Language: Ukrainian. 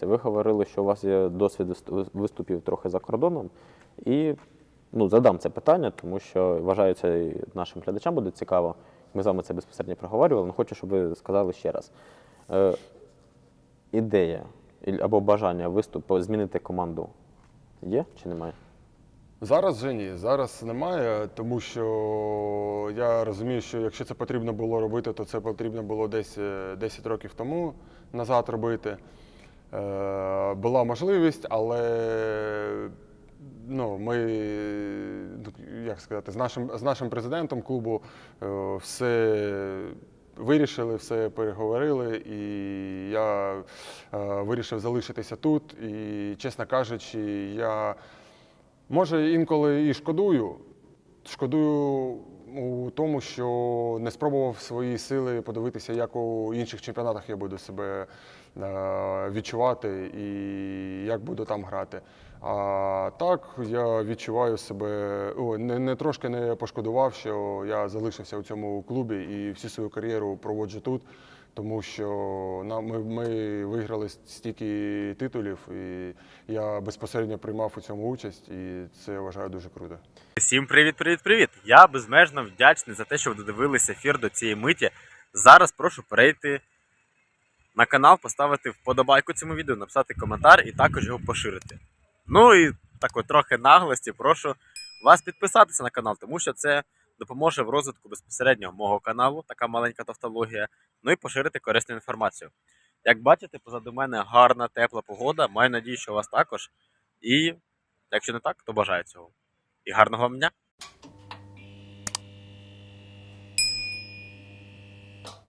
Дивіться, ви говорили, що у вас є досвід виступів трохи за кордоном. І ну, задам це питання, тому що вважаю, це нашим глядачам буде цікаво. Ми з вами це безпосередньо проговорювали, але хочу, щоб ви сказали ще раз. Е, ідея або бажання виступу змінити команду є чи немає? Зараз вже ні. Зараз немає, тому що я розумію, що якщо це потрібно було робити, то це потрібно було десь е, 10 років тому назад робити. Е, була можливість, але ну, ми, ну, як сказати, з нашим, з нашим президентом клубу е, все вирішили, все переговорили, і я е, вирішив залишитися тут. І, чесно кажучи, я може інколи і шкодую. Шкодую у тому, що не спробував свої сили подивитися, як у інших чемпіонатах я буду себе е, відчувати і як буду там грати. А так я відчуваю себе, о, не, не трошки не пошкодував, що я залишився у цьому клубі і всю свою кар'єру проводжу тут, тому що на- ми, ми виграли стільки титулів, і я безпосередньо приймав у цьому участь, і це я вважаю дуже круто. Всім привіт, привіт, привіт! Я безмежно вдячний за те, що ви додивилися ефір до цієї миті. Зараз прошу перейти на канал, поставити вподобайку цьому відео, написати коментар і також його поширити. Ну і такої трохи наглості, прошу вас підписатися на канал, тому що це допоможе в розвитку безпосередньо мого каналу, така маленька тавтологія, ну і поширити корисну інформацію. Як бачите, позаду мене гарна, тепла погода. Маю надію, що у вас також. І якщо не так, то бажаю цього. І гарного вам дня!